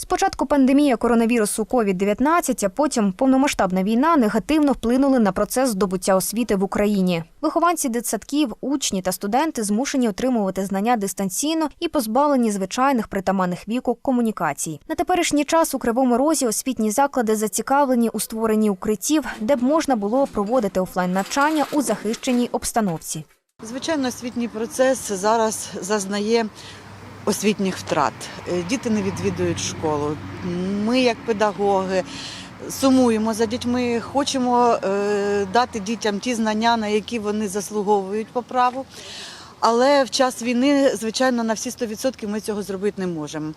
Спочатку пандемія коронавірусу COVID-19, а потім повномасштабна війна негативно вплинули на процес здобуття освіти в Україні. Вихованці дитсадків, учні та студенти змушені отримувати знання дистанційно і позбавлені звичайних притаманних віку комунікацій. На теперішній час у Кривому Розі освітні заклади зацікавлені у створенні укриттів, де б можна було проводити офлайн навчання у захищеній обстановці. Звичайно, освітній процес зараз зазнає освітніх втрат. Е, Діти не відвідують школу. Ми, як педагоги, сумуємо за дітьми, хочемо е, дати дітям ті знання, на які вони заслуговують по праву. Але в час війни, звичайно, на всі 100% ми цього зробити не можемо.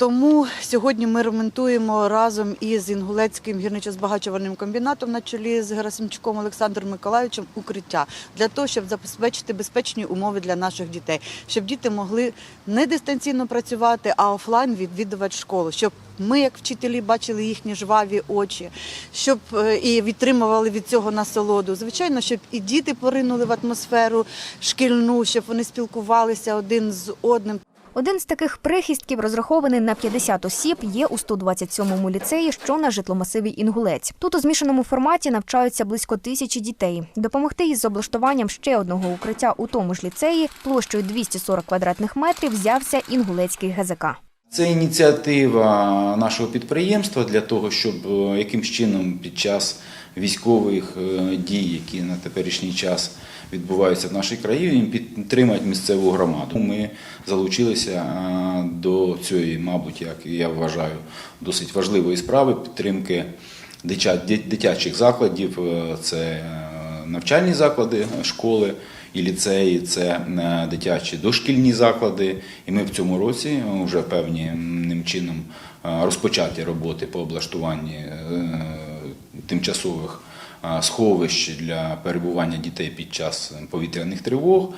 Тому сьогодні ми ремонтуємо разом із Інгулецьким гірничо-збагачувальним комбінатом на чолі з Герасимчуком Олександром Миколаївичем укриття для того, щоб забезпечити безпечні умови для наших дітей, щоб діти могли не дистанційно працювати, а офлайн відвідувати школу, щоб ми, як вчителі, бачили їхні жваві очі, щоб е, і відтримували від цього насолоду. Звичайно, щоб і діти поринули в атмосферу шкільну, щоб вони спілкувалися один з одним. Один з таких прихистків, розрахований на 50 осіб, є у 127-му ліцеї, що на житломасиві Інгулець. Тут у змішаному форматі навчаються близько тисячі дітей. Допомогти із облаштуванням ще одного укриття у тому ж ліцеї площею 240 квадратних метрів взявся інгулецький ГЗК. Це ініціатива нашого підприємства для того, щоб е, якимсь чином під час військових е, дій, які на теперішній час відбуваються в нашій країні, підтримати місцеву громаду. Ми залучилися е, до цієї, мабуть, як я вважаю, досить важливої справи підтримки дитячих закладів. Е, Це навчальні заклади, школи і ліцеї, це дитячі дошкільні заклади. І ми в цьому році вже певним чином розпочаті роботи по облаштуванні тимчасових сховищ для перебування дітей під час повітряних тривог.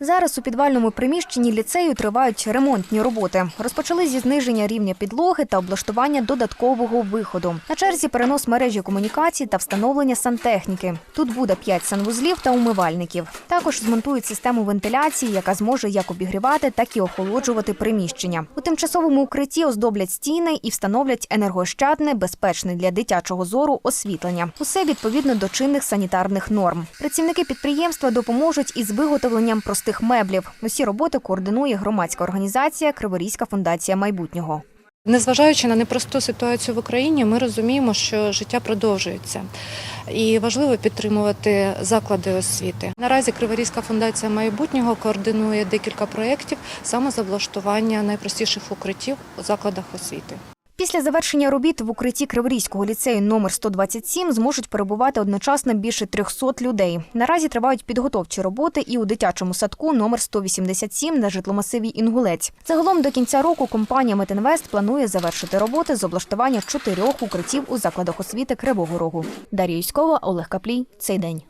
Зараз у підвальному приміщенні ліцею тривають ремонтні роботи. Розпочали зі зниження рівня підлоги та облаштування додаткового виходу. На черзі перенос мережі комунікацій та встановлення сантехніки. Тут буде 5 санвузлів та умивальників. Також змонтують систему вентиляції, яка зможе як обігрівати, так і охолоджувати приміщення. У тимчасовому укритті оздоблять стіни і встановлять енергоощадне, безпечне для дитячого зору освітлення. Усе відповідно до чинних санітарних норм. Працівники підприємства допоможуть із виготовленням простих меблів. Усі роботи координує громадська організація Криворізька фундація майбутнього. Незважаючи на непросту ситуацію в Україні, ми розуміємо, що життя продовжується, і важливо підтримувати заклади освіти. Наразі Криворізька фундація майбутнього координує декілька проєктів саме з облаштування найпростіших укриттів у закладах освіти. Після завершення робіт в укритті Криворізького ліцею номер 127 зможуть перебувати одночасно більше 300 людей. Наразі тривають підготовчі роботи і у дитячому садку номер 187 на житломасиві Інгулець. Загалом до кінця року компанія Метинвест планує завершити роботи з облаштування чотирьох укриттів у закладах освіти Кривого Рогу. Дар'я Юськова, Олег Каплій. Цей день.